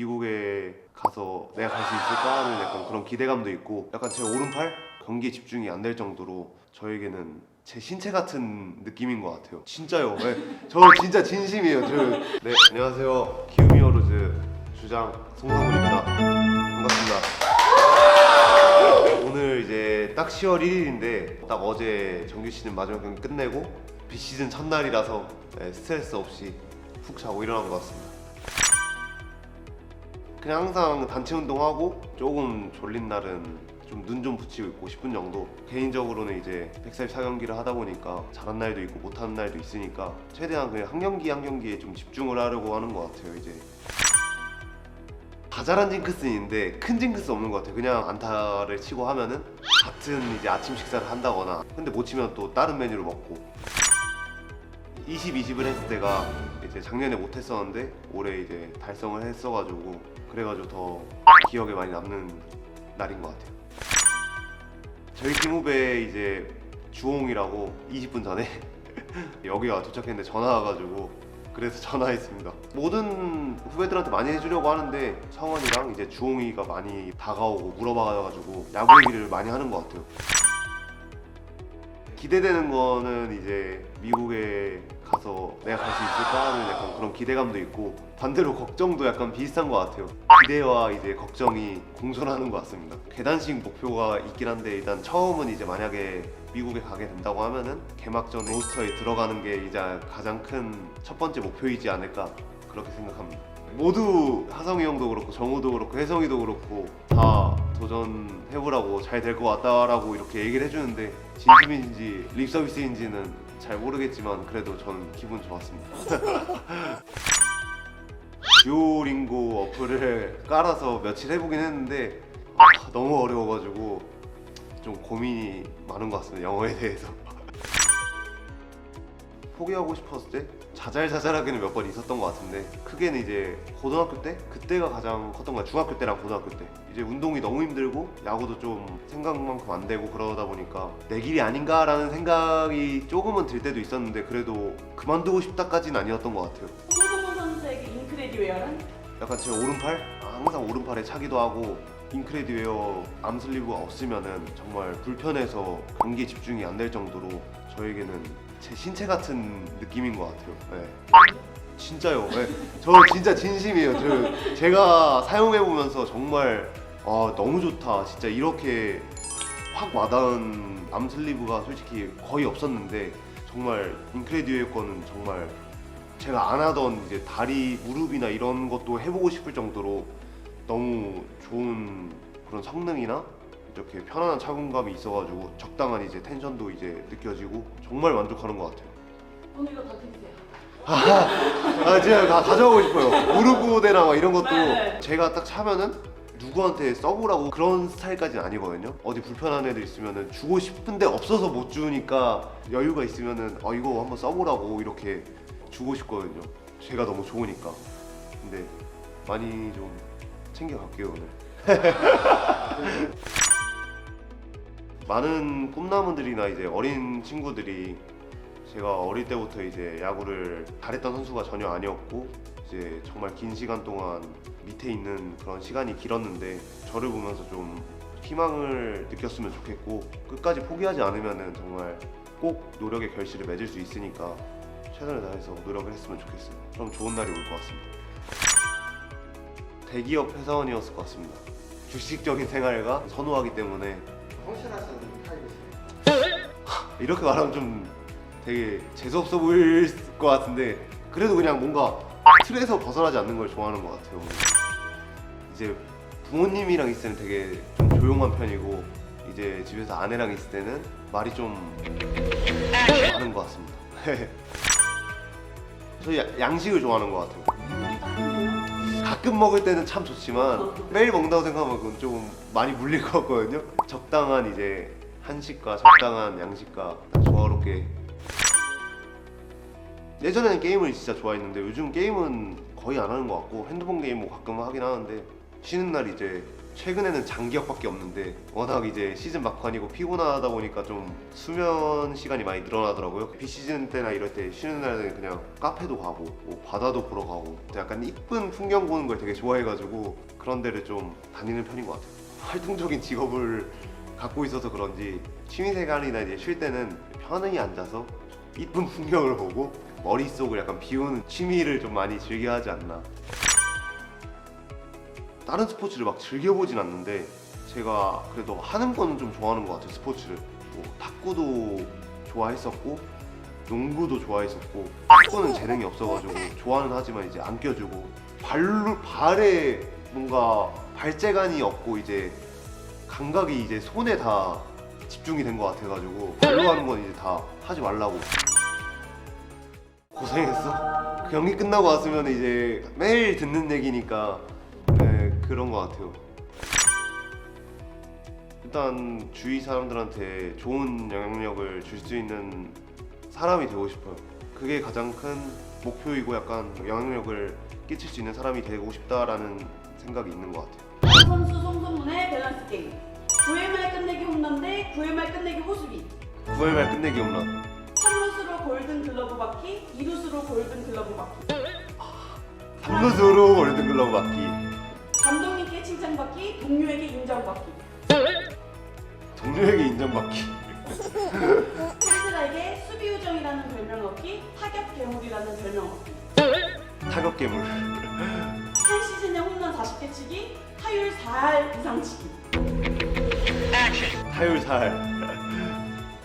미국에 가서 내가 갈 수 있을까 하는 약간 그런 기대감도 있고 약간 제 오른팔 경기에 집중이 안 될 정도로 저에게는 제 신체 같은 느낌인 것 같아요. 진짜요. 네, 저 진짜 진심이에요. 저, 네, 안녕하세요. 키움히어로즈 주장 송상훈입니다. 반갑습니다. 오늘 이제 딱 10월 1일인데 딱 어제 정규 시즌 마지막 경기 끝내고 비시즌 첫날이라서 네, 스트레스 없이 푹 자고 일어난 것 같습니다. 그냥 항상 단체 운동하고 조금 졸린 날은 좀 눈 좀 붙이고 있고 싶은 정도. 개인적으로는 이제 144경기를 하다 보니까 잘한 날도 있고 못하는 날도 있으니까 최대한 그냥 한 경기 한 경기에 좀 집중을 하려고 하는 것 같아요 이제. 다 잘한 징크스는 있는데 큰 징크스 없는 것 같아요. 그냥 안타를 치고 하면은 같은 이제 아침 식사를 한다거나. 근데 못 치면 또 다른 메뉴를 먹고 20, 20을 했을 때가 이제 작년에 못했었는데 올해 이제 달성을 했어가지고 그래가지고 더 기억에 많이 남는 날인 것 같아요. 저희 팀 후배 이제 주홍이라고 20분 전에 여기가 도착했는데 전화 와가지고 그래서 전화했습니다. 모든 후배들한테 많이 해주려고 하는데 성원이랑 이제 주홍이가 많이 다가오고 물어봐가지고 야구 얘기를 많이 하는 것 같아요. 기대되는 거는 이제 미국에 가서 내가 갈 수 있을까 하는 약간 그런 기대감도 있고 반대로 걱정도 약간 비슷한 것 같아요. 기대와 이제 걱정이 공존하는 것 같습니다. 계단식 목표가 있긴 한데 일단 처음은 이제 만약에 미국에 가게 된다고 하면은 개막전 로스터에 들어가는 게 이제 가장 큰 첫 번째 목표이지 않을까 그렇게 생각합니다. 모두 하성이 형도 그렇고 정우도 그렇고 혜성이도 그렇고 다 도전해보라고 잘 될 것 같다라고 이렇게 얘기를 해주는데 진심인지 립 서비스인지는 잘 모르겠지만 그래도 저는 기분 좋았습니다. 듀오링고 어플을 깔아서 며칠 해보긴 했는데 아, 너무 어려워가지고 좀 고민이 많은 것 같습니다. 영어에 대해서. 포기하고 싶었을 때 자잘자잘하게는 몇 번 있었던 것 같은데 크게는 이제 고등학교 때? 그때가 가장 컸던 거야 중학교 때랑 고등학교 때. 이제 운동이 너무 힘들고 야구도 좀 생각만큼 안 되고 그러다 보니까 내 길이 아닌가라는 생각이 조금은 들 때도 있었는데 그래도 그만두고 싶다까지는 아니었던 것 같아요. 손흥민 선수에게 인크레디 웨어는? 약간 제 오른팔? 항상 오른팔에 차기도 하고 인크레디웨어 암슬리브가 없으면은 정말 불편해서 경기에 집중이 안 될 정도로 저에게는 제 신체 같은 느낌인 것 같아요. 네. 진짜요. 네. 저 진짜 진심이에요. 저 제가 사용해 보면서 정말 아 너무 좋다. 진짜 이렇게 확 와닿은 암슬리브가 솔직히 거의 없었는데 정말 인크레디웨어 거는 정말 제가 안 하던 이제 다리 무릎이나 이런 것도 해보고 싶을 정도로 너무 좋은 그런 성능이나 이렇게 편안한 착용감이 있어가지고 적당한 이제 텐션도 이제 느껴지고 정말 만족하는 것 같아요. 오늘 이거 다 드세요. 아 제가 가, 가져가고 싶어요. 무릎 보호대나 막 이런 것도 네. 제가 딱 차면은 누구한테 써보라고 그런 스타일까지는 아니거든요. 어디 불편한 애들 있으면은 주고 싶은데 없어서 못 주니까 여유가 있으면은 어 이거 한번 써보라고 이렇게 주고 싶거든요. 제가 너무 좋으니까. 근데 많이 좀 챙겨갈게요 오늘. 많은 꿈나무들이나 이제 어린 친구들이 제가 어릴 때부터 이제 야구를 잘했던 선수가 전혀 아니었고 이제 정말 긴 시간 동안 밑에 있는 그런 시간이 길었는데 저를 보면서 좀 희망을 느꼈으면 좋겠고 끝까지 포기하지 않으면은 정말 꼭 노력의 결실을 맺을 수 있으니까 최선을 다해서 노력을 했으면 좋겠어요. 그럼 좋은 날이 올 것 같습니다. 대기업 회사원이었을 것 같습니다. 주식적인 생활과 선호하기 때문에 성실하시는 타입이세요. 이렇게 말하면 좀 되게 재수없어 보일 것 같은데 그래도 그냥 뭔가 틀에서 벗어나지 않는 걸 좋아하는 것 같아요. 이제 부모님이랑 있을 때는 되게 좀 조용한 편이고 이제 집에서 아내랑 있을 때는 말이 좀 많은 것 같습니다. 저 야- 양식을 좋아하는 것 같아요. 가끔 먹을 때는 참 좋지만 매일 먹는다고 생각하면 그건 조금 많이 물릴 것 같거든요. 적당한 이제 한식과 적당한 양식과 딱 조화롭게. 예전에는 게임을 진짜 좋아했는데 요즘 게임은 거의 안 하는 것 같고 핸드폰 게임 뭐 가끔 하긴 하는데 쉬는 날 이제 최근에는 장기역밖에 없는데 워낙 이제 시즌 막판이고 피곤하다 보니까 좀 수면 시간이 많이 늘어나더라고요. 비시즌 때나 이럴 때 쉬는 날에는 그냥 카페도 가고 뭐 바다도 보러 가고 약간 이쁜 풍경 보는 걸 되게 좋아해가지고 그런 데를 좀 다니는 편인 것 같아요. 활동적인 직업을 갖고 있어서 그런지 취미생활이나 이제 쉴 때는 편히 앉아서 이쁜 풍경을 보고 머릿속을 약간 비우는 취미를 좀 많이 즐겨 하지 않나 다른 스포츠를 막 즐겨보진 않는데 제가 그래도 하는 거는 좀 좋아하는 것 같아요 스포츠를. 뭐 탁구도 좋아했었고 농구도 좋아했었고 탁구는 재능이 없어가지고 좋아는 하지만 이제 안 껴주고 발로 발에 뭔가 발재간이 없고 이제 감각이 이제 손에 다 집중이 된 것 같아가지고 발로 하는 건 이제 다 하지 말라고. 고생했어. 그 경기 끝나고 왔으면 이제 매일 듣는 얘기니까 네, 그런 것 같아요. 일단 주위 사람들한테 좋은 영향력을 줄 수 있는 사람이 되고 싶어요. 그게 가장 큰 목표이고 약간 영향력을 끼칠 수 있는 사람이 되고 싶다라는 생각이 있는 것 같아요. 선수 송성문의 밸런스 게임 9회 말 끝내기 홈런 대 9회 말 끝내기 호수비 9월 말 끝내기 홈런. 3루수로 골든 글러브 받기 2루수로 골든 글러브 받기 3루수로 월드글러브 받기. 감독님께 칭찬받기 동료에게 인정받기 동료에게 인정받기. 팬들에게 수비 요정이라는 별명 얻기 타격 괴물이라는 별명 얻기 타격 괴물. 한 시즌에 홈런 40개 치기 타율 4할 이상 치기 타율 살.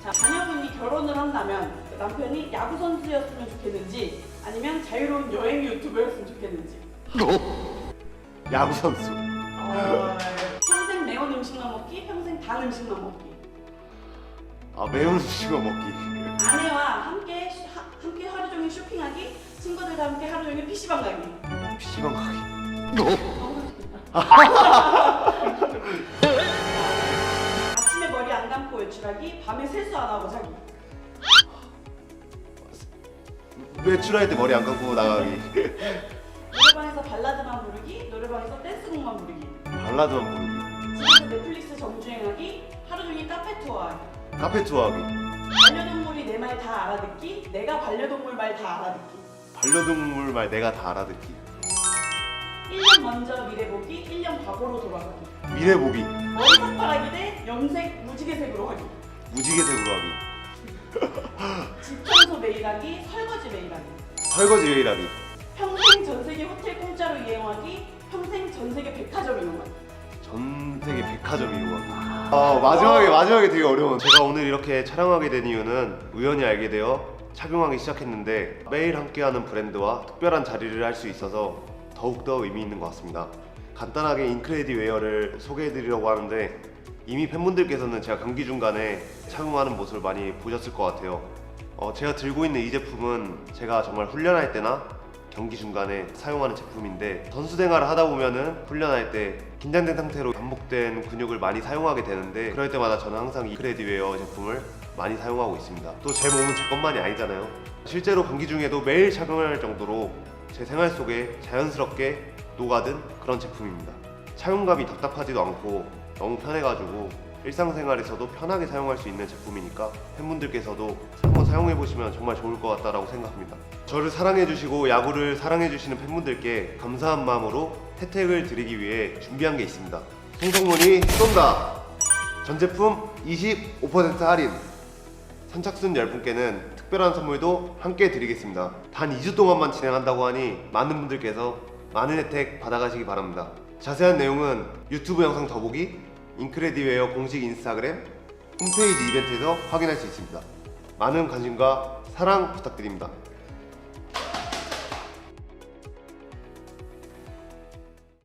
자, 자녀분이 결혼을 한다면 남편이 야구 선수였으면 좋겠는지 아니면 자유로운 여행 유튜버였으면 좋겠는지. 야구 선수. 평생 매운 음식만 먹기, 평생 단 음식만 먹기. 아 매운 음식만 먹기. 아내와 함께 쉬- 하, 함께 하루 종일 쇼핑하기, 친구들과 함께 하루 종일 PC방 가기. PC방 가기. 아침에 머리 안 감고 외출하기, 밤에 세수 안 하고 자기. 외출할 때 머리 안 감고 나가기. 노래방에서 발라드만 부르기, 노래방에서 댄스곡만 부르기. 발라드만 부르기. 집에서 넷플릭스 정주행하기, 하루 종일 카페 투어하기. 카페 투어하기. 반려동물이 내 말 다 알아듣기, 내가 반려동물 말 다 알아듣기. 반려동물 말 내가 다 알아듣기. 1년 먼저 미래 보기, 1년 과거로 돌아가기. 미래 보기. 머리 삭발하기 대 염색 무지개색으로 하기. 무지개색으로 하기. 집 청소 매일 하기, 설거지 매일 하기. 설거지 매일 하기. 평생 전 세계 호텔 공짜로 이용하기, 평생 전 세계 백화점 이용하기. 전 세계 백화점 이용하기. 아 마지막에 마지막에 되게 어려운. 제가 오늘 이렇게 촬영하게 된 이유는 우연히 알게 되어 착용하기 시작했는데 매일 함께하는 브랜드와 특별한 자리를 할 수 있어서 더욱더 의미 있는 것 같습니다. 간단하게 인크레디 웨어를 소개해드리려고 하는데 이미 팬분들께서는 제가 경기 중간에 착용하는 모습을 많이 보셨을 것 같아요. 어, 제가 들고 있는 이 제품은 제가 정말 훈련할 때나 경기 중간에 사용하는 제품인데 선수 생활을 하다 보면은 훈련할 때 긴장된 상태로 반복된 근육을 많이 사용하게 되는데 그럴 때마다 저는 항상 이 크레디웨어 제품을 많이 사용하고 있습니다. 또 제 몸은 제 것만이 아니잖아요. 실제로 경기 중에도 매일 착용할 정도로 제 생활 속에 자연스럽게 녹아든 그런 제품입니다. 착용감이 답답하지도 않고 너무 편해가지고 일상생활에서도 편하게 사용할 수 있는 제품이니까 팬분들께서도 한번 사용해 보시면 정말 좋을 것 같다라고 생각합니다. 저를 사랑해 주시고 야구를 사랑해 주시는 팬분들께 감사한 마음으로 혜택을 드리기 위해 준비한 게 있습니다. 송성문이 쏜다. 전 제품 25% 할인. 선착순 10분께는 특별한 선물도 함께 드리겠습니다. 단 2주 동안만 진행한다고 하니 많은 분들께서 많은 혜택 받아가시기 바랍니다. 자세한 내용은 유튜브 영상 더보기, 인크레디웨어 공식 인스타그램, 홈페이지 이벤트에서 확인할 수 있습니다. 많은 관심과 사랑 부탁드립니다.